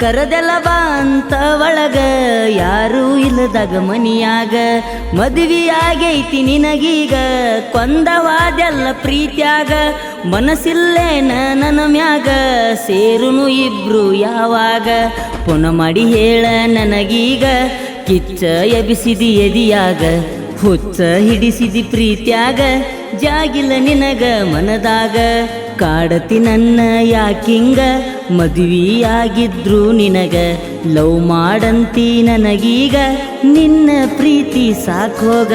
ಕರದೆಲ್ಲ ಅಂತ ಒಳಗ ಯಾರೂ ಇಲ್ಲದಾಗ ಮನಿಯಾಗ. ಮದುವೆಯಾಗೈತಿ ನಿನಗೀಗ, ಕೊಂದವಾದೆಲ್ಲ ಪ್ರೀತ್ಯಾಗ. ಮನಸ್ಸಿಲ್ಲೇನ ನನ್ನ ಮ್ಯಾಗ, ಸೇರುನು ಇಬ್ರು ಯಾವಾಗ. ಪುನ ಮಾಡಿ ಹೇಳ ನನಗೀಗ, ಕಿಚ್ಚ ಎಬಿಸಿದಿ ಎದಿಯಾಗ. ಹುಚ್ಚ ಹಿಡಿಸಿದಿ ಪ್ರೀತ್ಯಾಗ, ಜಾಗಿಲ್ಲ ನಿನಗ ಮನದಾಗ. ಕಾಡತಿ ನನ್ನ ಯಾಕಿಂಗ ಮದುವೆಯಾಗಿದ್ರು ನಿನಗ ಲವ್ ಮಾಡಂತಿ ನನಗೀಗ ನಿನ್ನ ಪ್ರೀತಿ ಸಾಕೋಗ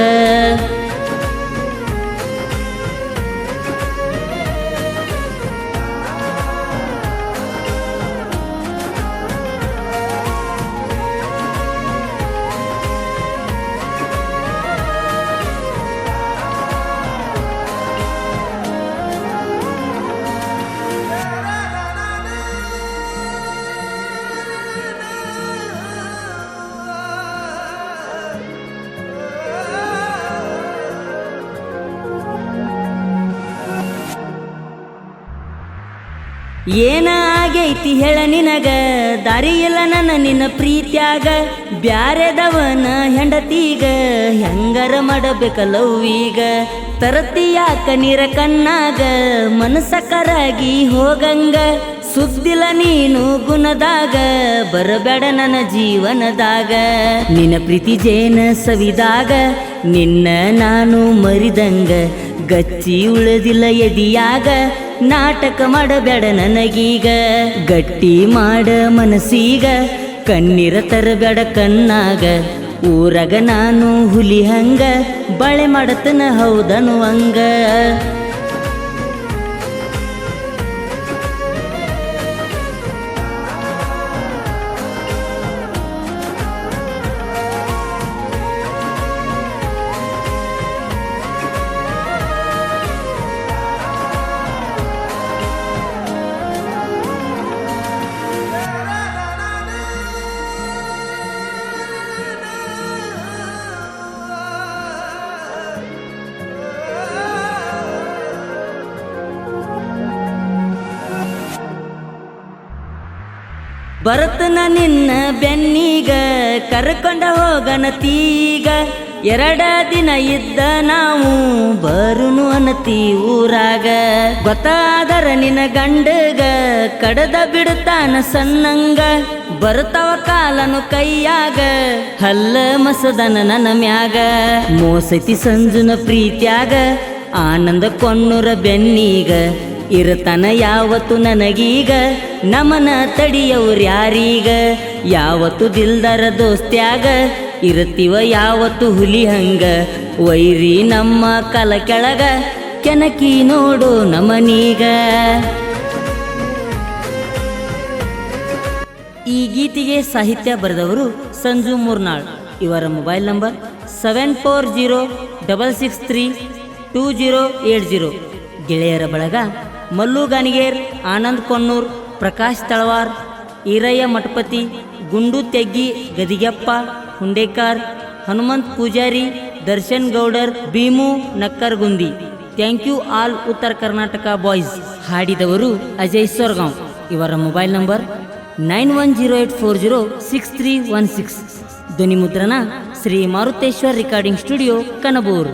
ಏನ ಆಗೈತಿ ಹೇಳ ನಿನಗ? ದಾರಿ ಇಲ್ಲ ನನ್ನ ನಿನ್ನ ಪ್ರೀತ್ಯಾಗ. ಬ್ಯಾರೆದವನ ಹೆಂಡತೀಗ. ಹೆಂಗರ ಈಗ? ಯಾಕ ನೀರ ಕಣ್ಣಾಗ? ಮನಸ್ಸ ಕರಗಿ ಹೋಗಂಗ. ಸುದ್ದಿಲ್ಲ ನೀನು ಗುಣದಾಗ. ಬರಬೇಡ ನನ್ನ ಜೀವನದಾಗ. ನಿನ್ನ ಪ್ರೀತಿ ಜೇನ ಸವಿದಾಗ. ನಿನ್ನ ನಾನು ಮರಿದಂಗ. ಗಚ್ಚಿ ಉಳದಿಲ್ಲ ಎದಿಯಾಗ. ನಾಟಕ ಮಾಡಬೇಡ ನನಗೀಗ. ಗಟ್ಟಿ ಮಾಡ ಮನಸ್ಸೀಗ. ಕಣ್ಣೀರ ತರಬೇಡ ಕಣ್ಣಾಗ. ಊರಾಗ ನಾನು ಹುಲಿ ಹಂಗ. ಬಳೆ ಮಾಡತನ ಹೌದನುವಂಗ ಬರತನ ನಿನ್ನ ಬೆನ್ನೀಗ ಕರ್ಕೊಂಡ ಹೋಗನ ತೀಗ. ಎರಡ ದಿನ ಇದ್ದ ನಾವು ಬರುನು ಅನತಿ ಊರಾಗ. ಗೊತ್ತಾದರ ನಿನ್ನ ಗಂಡಗ ಕಡದ ಬಿಡುತ್ತಾನ ಸಣ್ಣಂಗ ಬರುತ್ತವ ಕಾಲನು ಕೈಯಾಗ, ಹಲ್ಲ ಮಸದನ ನನ್ನ ಮ್ಯಾಗ. ಮೋಸತಿ ಸಂಜುನ ಪ್ರೀತ್ಯಾಗ, ಆನಂದ ಕೊಣ್ಣುರ ಬೆನ್ನೀಗ. ಇರತನ ಯಾವತ್ತು ನನಗೀಗ? ನಮನ ತಡಿಯವ್ರು ಯಾರೀಗ? ಯಾವತ್ತು ದಿಲ್ದರ ದೋಸ್ತ್ಯಾಗ? ಇರ್ತೀವ ಯಾವತ್ತು ಹುಲಿ ಹಂಗ? ವೈರಿ ನಮ್ಮ ಕಲ ಕೆಳಗ, ಕೆನಕಿ ನೋಡು ನಮನೀಗ. ಈ ಗೀತೆಗೆ ಸಾಹಿತ್ಯ ಬರೆದವರು ಸಂಜು ಮೂರ್ನಾಳ್. ಇವರ mobile number seven four zero double six three two zero eight zero. ಗೆಳೆಯರ ಬಳಗ Mallu ಗಾನಿಗೇರ್, Anand Konnur Prakash Talawar, Eerayya Mathapati, Gundu Teggi, Gadigeppa, Hundekar, Hanumant Pujari, Darshan Gowdar, Bhimu Nakkargundi thank you all Uttara Karnataka boys ಹಾಡಿದವರು Ajay Sorgaon. ಇವರ mobile number nine one zero eight four zero six three one six ಧ್ವನಿ ಮುದ್ರಣ Shri Maruteshwar recording studio ಕನಬೂರು.